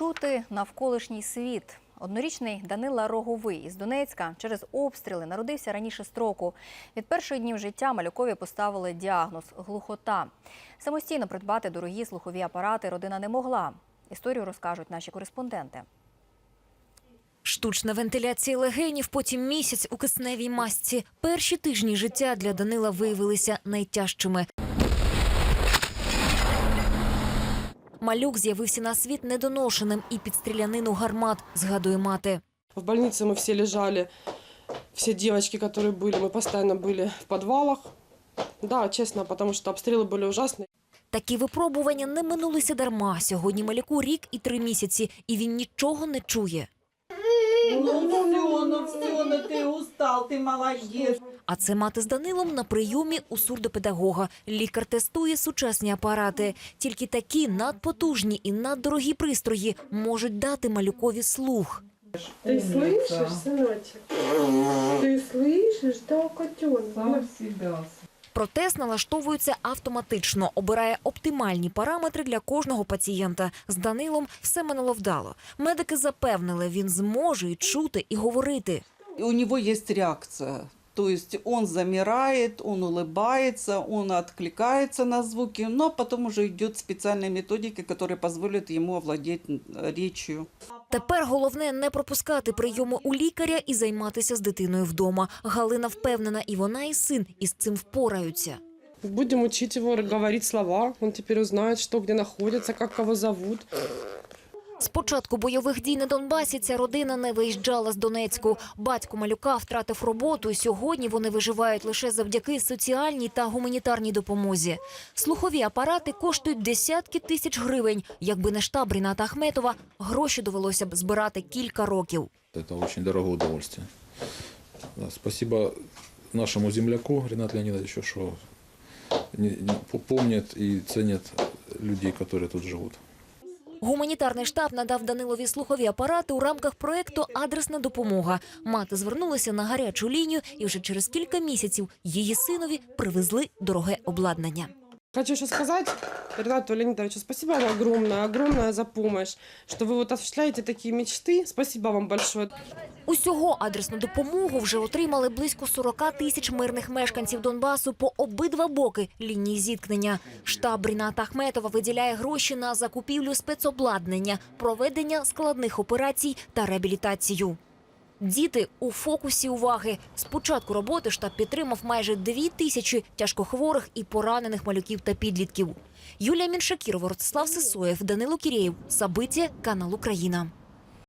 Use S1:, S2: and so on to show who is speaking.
S1: Відчути навколишній світ. Однорічний Данила Роговий із Донецька через обстріли народився раніше строку. Від перших днів життя малюкові поставили діагноз глухота. Самостійно придбати дорогі слухові апарати родина не могла. Історію розкажуть наші кореспонденти.
S2: Штучна вентиляція легенів, потім місяць у кисневій масці. Перші тижні життя для Данила виявилися найтяжчими. Малюк з'явився на світ недоношеним і під стрілянину гармат, згадує мати.
S3: В больнице мы все лежали, все девочки, которые были, мы постоянно были в подвалах. Да, честно, потому что обстрелы были ужасные.
S2: Такі випробування не минулися дарма. Сьогодні малюку рік і три місяці, і він нічого не чує.
S4: Ну все, ну все, ну ты устал, ты молодец.
S2: А це мати з Данилом на прийомі у сурдопедагога. Лікар тестує сучасні апарати. Тільки такі надпотужні і наддорогі пристрої можуть дати малюкові слух.
S3: Ты слышишь, сыночек? Ты слышишь, да, котенок?
S4: Сам себя.
S2: Протез налаштовується автоматично, обирає оптимальні параметри для кожного пацієнта. З Данилом все минуло вдало. Медики запевнили, він зможе і чути, і говорити.
S5: у нього є реакция. То есть он замирает, он улыбается, он откликается на звуки, но потом уже идет специальная методика, которая позволит ему овладеть речью.
S2: Тепер головне не пропускати прийоми у лікаря і займатися з дитиною вдома. Галина впевнена, і вона, і син із цим впораються.
S3: Будем учить его говорить слова. Он теперь узнает, что где находится, как кого зовут.
S2: З початку бойових дій на Донбасі ця родина не виїжджала з Донецьку. Батько малюка втратив роботу, і сьогодні вони виживають лише завдяки соціальній та гуманітарній допомозі. Слухові апарати коштують десятки тисяч гривень. Якби не штаб Ріната Ахметова, гроші довелося б збирати кілька років.
S6: Это очень дорогое удовольствие. Спасибо нашему земляку Ренату Леонидовичу, что не- не- помнит людей, которые тут живут.
S2: Гуманітарний штаб надав Данилові слухові апарати у рамках проекту Адресна допомога. Мати звернулася на гарячу лінію, і вже через кілька місяців її синові привезли дороге обладнання.
S3: Хочу еще сказать Ренату Леонидовичу спасибо вам огромное, огромное за помощь, что вы вот осуществляете такие мечты. Спасибо вам большое.
S2: Усього адресну допомогу вже отримали близько 40 тисяч мирних мешканців Донбасу по обидва боки лінії зіткнення. Штаб Ріната Ахметова виділяє гроші на закупівлю спецобладнання, проведення складних операцій та реабілітацію. Діти у фокусі уваги. З початку роботи штаб підтримав майже дві тисячі тяжкохворих і поранених малюків та підлітків. Юлія Міншакірова, Ростислав Сисоєв, Данило Кірєєв. Сабиття, канал Україна.